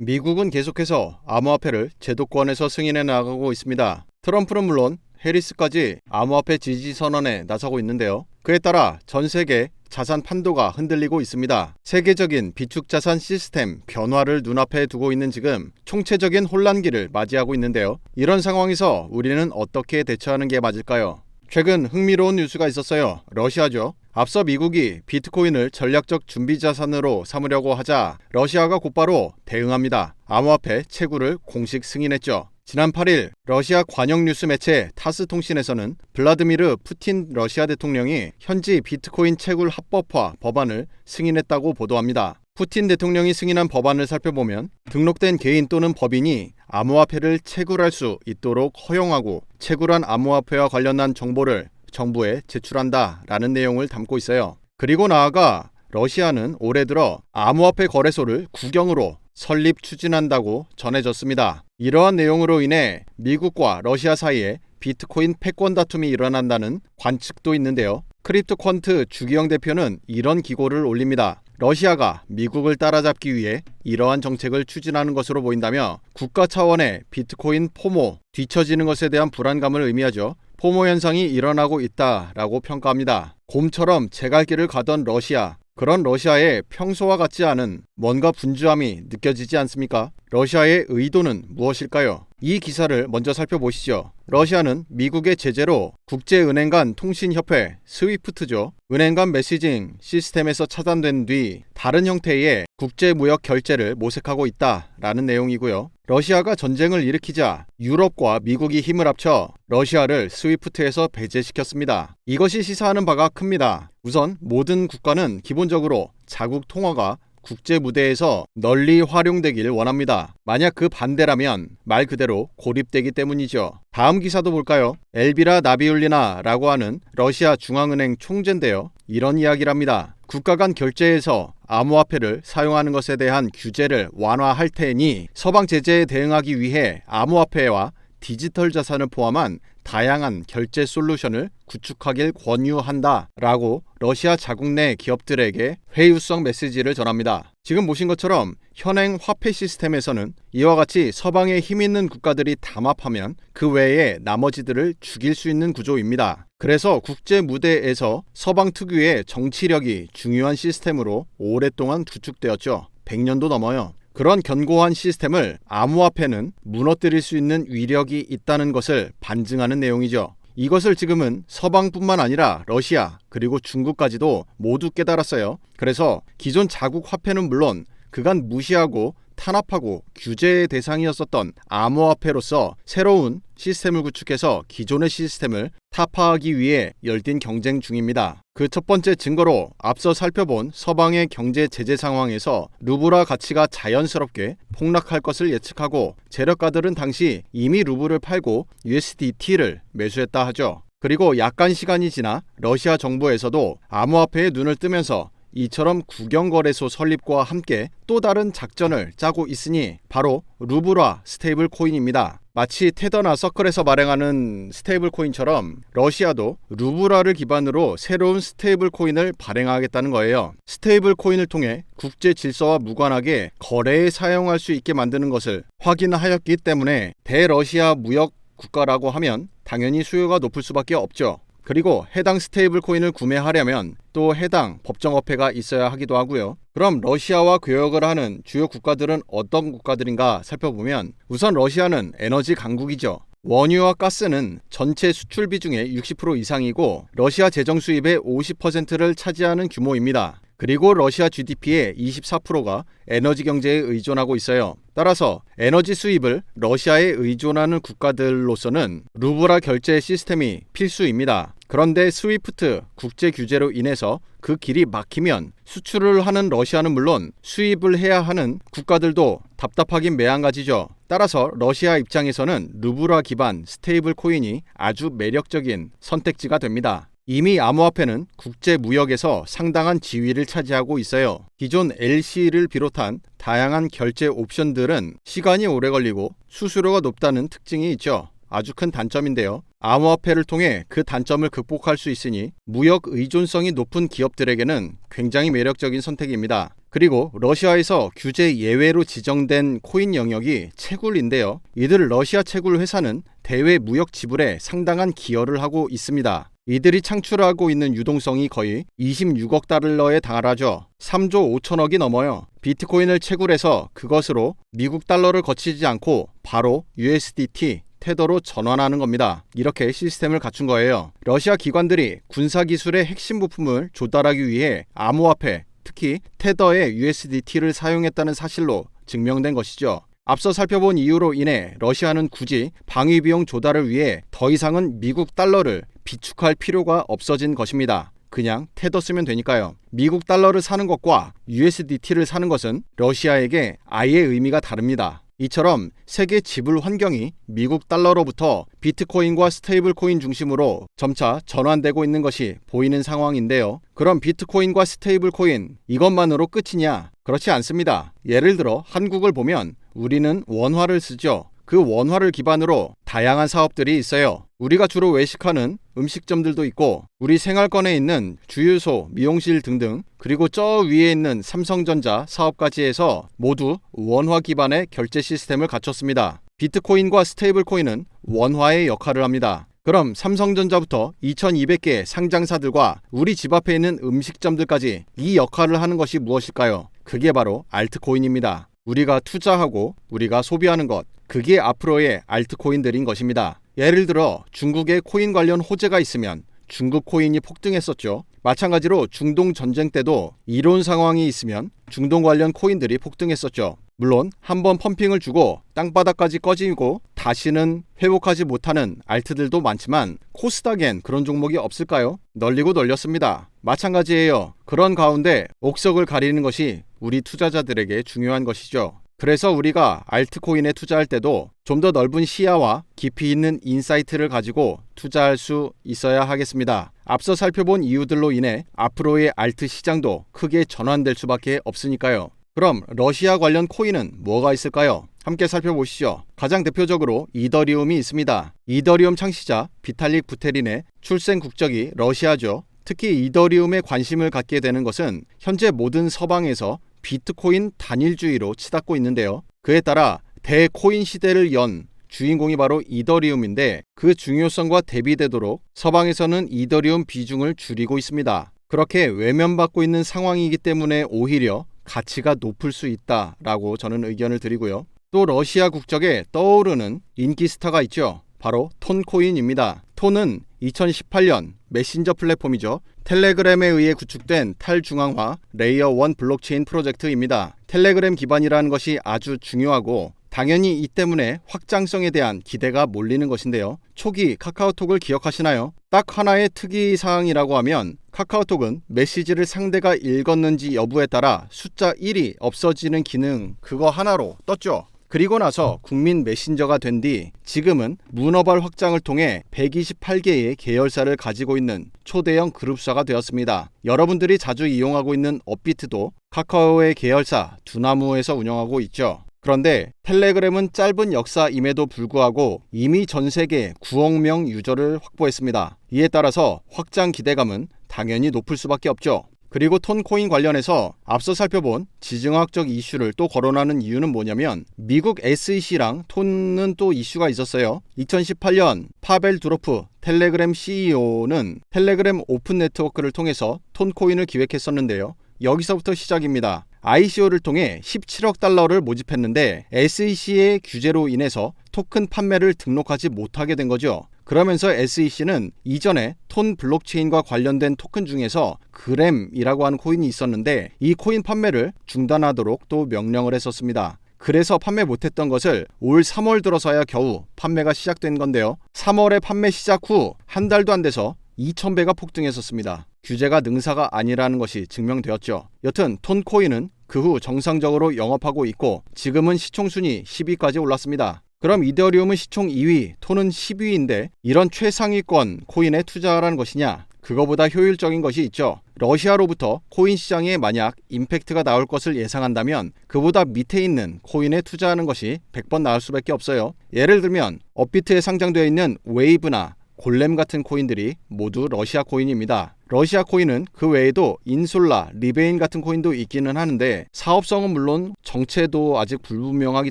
미국은 계속해서 암호화폐를 제도권에서 승인해 나가고 있습니다. 트럼프는 물론 해리스까지 암호화폐 지지 선언에 나서고 있는데요. 그에 따라 전 세계 자산 판도가 흔들리고 있습니다. 세계적인 비축 자산 시스템 변화를 눈앞에 두고 있는 지금 총체적인 혼란기를 맞이하고 있는데요. 이런 상황에서 우리는 어떻게 대처하는 게 맞을까요? 최근 흥미로운 뉴스가 있었어요. 러시아죠. 앞서 미국이 비트코인을 전략적 준비 자산으로 삼으려고 하자 러시아가 곧바로 대응합니다. 암호화폐 채굴을 공식 승인했죠. 지난 8일 러시아 관영 뉴스 매체 타스 통신에서는 블라드미르 푸틴 러시아 대통령이 현지 비트코인 채굴 합법화 법안을 승인했다고 보도합니다. 푸틴 대통령이 승인한 법안을 살펴보면 등록된 개인 또는 법인이 암호화폐를 채굴할 수 있도록 허용하고 채굴한 암호화폐와 관련한 정보를 정부에 제출한다라는 내용을 담고 있어요. 그리고 나아가 러시아는 올해 들어 암호화폐 거래소를 국영으로 설립 추진한다고 전해졌습니다. 이러한 내용으로 인해 미국과 러시아 사이에 비트코인 패권 다툼이 일어난다는 관측도 있는데요. 크립토퀀트 주기영 대표는 이런 기고를 올립니다. 러시아가 미국을 따라잡기 위해 이러한 정책을 추진하는 것으로 보인다며 국가 차원의 비트코인 포모, 뒤처지는 것에 대한 불안감을 의미하죠. 포모 현상이 일어나고 있다라고 평가합니다. 곰처럼 제갈길을 가던 러시아, 그런 러시아의 평소와 같지 않은 뭔가 분주함이 느껴지지 않습니까? 러시아의 의도는 무엇일까요? 이 기사를 먼저 살펴보시죠. 러시아는 미국의 제재로 국제은행 간 통신협회 스위프트죠. 은행 간 메시징 시스템에서 차단된 뒤 다른 형태의 국제무역 결제를 모색하고 있다라는 내용이고요. 러시아가 전쟁을 일으키자 유럽과 미국이 힘을 합쳐 러시아를 스위프트에서 배제시켰습니다. 이것이 시사하는 바가 큽니다. 우선 모든 국가는 기본적으로 자국 통화가 국제 무대에서 널리 활용되길 원합니다. 만약 그 반대라면 말 그대로 고립되기 때문이죠. 다음 기사도 볼까요? 엘비라 나비울리나라고 하는 러시아 중앙은행 총재인데요. 이런 이야기랍니다. 국가 간 결제에서 암호화폐를 사용하는 것에 대한 규제를 완화할 테니 서방 제재에 대응하기 위해 암호화폐와 디지털 자산을 포함한 다양한 결제 솔루션을 구축하길 권유한다 라고 러시아 자국 내 기업들에게 회유성 메시지를 전합니다. 지금 보신 것처럼 현행 화폐 시스템에서는 이와 같이 서방에 힘 있는 국가들이 담합하면 그 외에 나머지들을 죽일 수 있는 구조입니다. 그래서 국제 무대에서 서방 특유의 정치력이 중요한 시스템으로 오랫동안 구축되었죠. 100년도 넘어요. 그런 견고한 시스템을 암호화폐는 무너뜨릴 수 있는 위력이 있다는 것을 반증하는 내용이죠. 이것을 지금은 서방뿐만 아니라 러시아 그리고 중국까지도 모두 깨달았어요. 그래서 기존 자국 화폐는 물론 그간 무시하고 탄압하고 규제의 대상이었었던 암호화폐로서 새로운 시스템을 구축해서 기존의 시스템을 타파하기 위해 열띤 경쟁 중입니다. 그 첫 번째 증거로 앞서 살펴본 서방의 경제 제재 상황에서 루브라 가치가 자연스럽게 폭락할 것을 예측하고 재력가들은 당시 이미 루브를 팔고 USDT를 매수했다 하죠. 그리고 약간 시간이 지나 러시아 정부에서도 암호화폐에 눈을 뜨면서 이처럼 국영거래소 설립과 함께 또 다른 작전을 짜고 있으니 바로 루브라 스테이블 코인입니다. 마치 테더나 서클에서 발행하는 스테이블 코인처럼 러시아도 루브라를 기반으로 새로운 스테이블 코인을 발행하겠다는 거예요. 스테이블 코인을 통해 국제 질서와 무관하게 거래에 사용할 수 있게 만드는 것을 확인하였기 때문에 대러시아 무역 국가라고 하면 당연히 수요가 높을 수밖에 없죠. 그리고 해당 스테이블 코인을 구매하려면 또 해당 법정 화폐가 있어야 하기도 하고요. 그럼 러시아와 교역을 하는 주요 국가들은 어떤 국가들인가 살펴보면 우선 러시아는 에너지 강국이죠. 원유와 가스는 전체 수출 비중의 60% 이상이고 러시아 재정 수입의 50%를 차지하는 규모입니다. 그리고 러시아 GDP의 24%가 에너지 경제에 의존하고 있어요. 따라서 에너지 수입을 러시아에 의존하는 국가들로서는 루브라 결제 시스템이 필수입니다. 그런데 스위프트 국제 규제로 인해서 그 길이 막히면 수출을 하는 러시아는 물론 수입을 해야 하는 국가들도 답답하긴 매한가지죠. 따라서 러시아 입장에서는 루브라 기반 스테이블 코인이 아주 매력적인 선택지가 됩니다. 이미 암호화폐는 국제 무역에서 상당한 지위를 차지하고 있어요. 기존 LC를 비롯한 다양한 결제 옵션들은 시간이 오래 걸리고 수수료가 높다는 특징이 있죠. 아주 큰 단점인데요. 암호화폐를 통해 그 단점을 극복할 수 있으니 무역 의존성이 높은 기업들에게는 굉장히 매력적인 선택입니다. 그리고 러시아에서 규제 예외로 지정된 코인 영역이 채굴인데요. 이들 러시아 채굴 회사는 대외 무역 지불에 상당한 기여를 하고 있습니다. 이들이 창출하고 있는 유동성이 거의 26억 달러에 달하죠. 3조 5천억이 넘어요. 비트코인을 채굴해서 그것으로 미국 달러를 거치지 않고 바로 USDT, 테더로 전환하는 겁니다. 이렇게 시스템을 갖춘 거예요. 러시아 기관들이 군사 기술의 핵심 부품을 조달하기 위해 암호화폐, 특히 테더의 USDT를 사용했다는 사실로 증명된 것이죠. 앞서 살펴본 이유로 인해 러시아는 굳이 방위 비용 조달을 위해 더 이상은 미국 달러를 비축할 필요가 없어진 것입니다. 그냥 테더 쓰면 되니까요. 미국 달러를 사는 것과 USDT를 사는 것은 러시아에게 아예 의미가 다릅니다. 이처럼 세계 지불 환경이 미국 달러로부터 비트코인과 스테이블 코인 중심으로 점차 전환되고 있는 것이 보이는 상황인데요. 그럼 비트코인과 스테이블 코인 이것만으로 끝이냐? 그렇지 않습니다. 예를 들어 한국을 보면 우리는 원화를 쓰죠. 그 원화를 기반으로 다양한 사업들이 있어요. 우리가 주로 외식하는 음식점들도 있고 우리 생활권에 있는 주유소, 미용실 등등 그리고 저 위에 있는 삼성전자 사업까지 해서 모두 원화 기반의 결제 시스템을 갖췄습니다. 비트코인과 스테이블 코인은 원화의 역할을 합니다. 그럼 삼성전자부터 2200개 상장사들과 우리 집 앞에 있는 음식점들까지 이 역할을 하는 것이 무엇일까요? 그게 바로 알트코인입니다. 우리가 투자하고 우리가 소비하는 것, 그게 앞으로의 알트코인들인 것입니다. 예를 들어 중국에 코인 관련 호재가 있으면 중국 코인이 폭등했었죠. 마찬가지로 중동 전쟁 때도 이론 상황이 있으면 중동 관련 코인들이 폭등했었죠. 물론 한 번 펌핑을 주고 땅바닥까지 꺼지고 다시는 회복하지 못하는 알트들도 많지만 코스닥엔 그런 종목이 없을까요? 널리고 널렸습니다. 마찬가지예요. 그런 가운데 옥석을 가리는 것이 우리 투자자들에게 중요한 것이죠. 그래서 우리가 알트코인에 투자할 때도 좀 더 넓은 시야와 깊이 있는 인사이트를 가지고 투자할 수 있어야 하겠습니다. 앞서 살펴본 이유들로 인해 앞으로의 알트 시장도 크게 전환될 수밖에 없으니까요. 그럼 러시아 관련 코인은 뭐가 있을까요? 함께 살펴보시죠. 가장 대표적으로 이더리움이 있습니다. 이더리움 창시자 비탈릭 부테린의 출생 국적이 러시아죠. 특히 이더리움에 관심을 갖게 되는 것은 현재 모든 서방에서 비트코인 단일주의로 치닫고 있는데요. 그에 따라 대코인 시대를 연 주인공이 바로 이더리움인데 그 중요성과 대비되도록 서방에서는 이더리움 비중을 줄이고 있습니다. 그렇게 외면받고 있는 상황이기 때문에 오히려 가치가 높을 수 있다라고 저는 의견을 드리고요. 또 러시아 국적에 떠오르는 인기 스타가 있죠. 바로 톤코인입니다. 톤은 2018년 메신저 플랫폼이죠. 텔레그램에 의해 구축된 탈중앙화 레이어 1 블록체인 프로젝트입니다. 텔레그램 기반이라는 것이 아주 중요하고 당연히 이 때문에 확장성에 대한 기대가 몰리는 것인데요. 초기 카카오톡을 기억하시나요? 딱 하나의 특이 사항이라고 하면 카카오톡은 메시지를 상대가 읽었는지 여부에 따라 숫자 1이 없어지는 기능 그거 하나로 떴죠. 그리고 나서 국민 메신저가 된 뒤 지금은 문어발 확장을 통해 128개의 계열사를 가지고 있는 초대형 그룹사가 되었습니다. 여러분들이 자주 이용하고 있는 업비트도 카카오의 계열사 두나무에서 운영하고 있죠. 그런데 텔레그램은 짧은 역사임에도 불구하고 이미 전 세계 9억 명 유저를 확보했습니다. 이에 따라서 확장 기대감은 당연히 높을 수밖에 없죠. 그리고 톤코인 관련해서 앞서 살펴본 지정학적 이슈를 또 거론하는 이유는 뭐냐면 미국 SEC랑 톤은 또 이슈가 있었어요. 2018년 파벨 드로프 텔레그램 CEO는 텔레그램 오픈 네트워크를 통해서 톤코인을 기획했었는데요. 여기서부터 시작입니다. ICO를 통해 17억 달러를 모집했는데 SEC의 규제로 인해서 토큰 판매를 등록하지 못하게 된 거죠. 그러면서 SEC는 이전에 톤 블록체인과 관련된 토큰 중에서 그램이라고 하는 코인이 있었는데 이 코인 판매를 중단하도록 또 명령을 했었습니다. 그래서 판매 못했던 것을 올 3월 들어서야 겨우 판매가 시작된 건데요. 3월에 판매 시작 후 한 달도 안 돼서 2,000배가 폭등했었습니다. 규제가 능사가 아니라는 것이 증명되었죠. 여튼 톤코인은 그 후 정상적으로 영업하고 있고 지금은 시총순위 10위까지 올랐습니다. 그럼 이더리움은 시총 2위, 톤은 10위인데 이런 최상위권 코인에 투자하라는 것이냐? 그거보다 효율적인 것이 있죠. 러시아로부터 코인 시장에 만약 임팩트가 나올 것을 예상한다면 그보다 밑에 있는 코인에 투자하는 것이 100번 나을 수밖에 없어요. 예를 들면 업비트에 상장되어 있는 웨이브나 골렘 같은 코인들이 모두 러시아 코인입니다. 러시아 코인은 그 외에도 인솔라, 리베인 같은 코인도 있기는 하는데 사업성은 물론 정체도 아직 불분명하기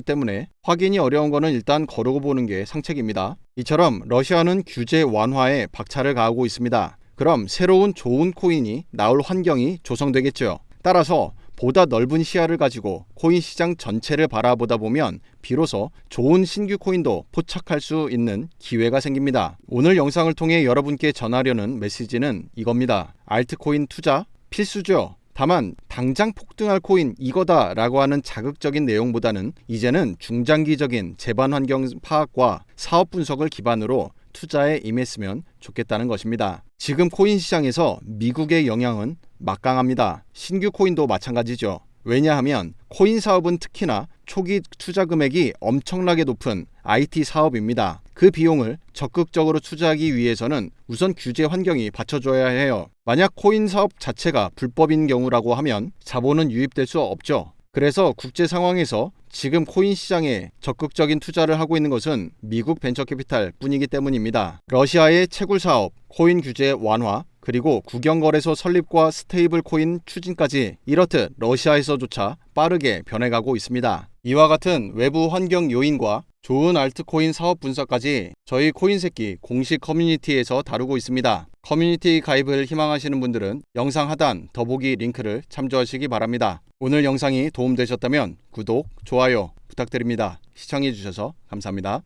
때문에 확인이 어려운 거는 일단 거르고 보는 게 상책입니다. 이처럼 러시아는 규제 완화에 박차를 가하고 있습니다. 그럼 새로운 좋은 코인이 나올 환경이 조성되겠죠. 따라서 보다 넓은 시야를 가지고 코인 시장 전체를 바라보다 보면 비로소 좋은 신규 코인도 포착할 수 있는 기회가 생깁니다. 오늘 영상을 통해 여러분께 전하려는 메시지는 이겁니다. 알트코인 투자 필수죠. 다만 당장 폭등할 코인 이거다라고 하는 자극적인 내용보다는 이제는 중장기적인 재반 환경 파악과 사업 분석을 기반으로 투자에 임했으면 좋겠다는 것입니다. 지금 코인 시장에서 미국의 영향은 막강합니다. 신규 코인도 마찬가지죠. 왜냐하면 코인 사업은 특히나 초기 투자 금액이 엄청나게 높은 IT 사업입니다. 그 비용을 적극적으로 투자하기 위해서는 우선 규제 환경이 받쳐줘야 해요. 만약 코인 사업 자체가 불법인 경우라고 하면 자본은 유입될 수 없죠. 그래서 국제 상황에서 지금 코인 시장에 적극적인 투자를 하고 있는 것은 미국 벤처 캐피탈 뿐이기 때문입니다. 러시아의 채굴 사업, 코인 규제 완화, 그리고 국영거래소 설립과 스테이블 코인 추진까지 이렇듯 러시아에서조차 빠르게 변해가고 있습니다. 이와 같은 외부 환경 요인과 좋은 알트코인 사업 분석까지 저희 코인새끼 공식 커뮤니티에서 다루고 있습니다. 커뮤니티 가입을 희망하시는 분들은 영상 하단 더보기 링크를 참조하시기 바랍니다. 오늘 영상이 도움되셨다면 구독, 좋아요 부탁드립니다. 시청해주셔서 감사합니다.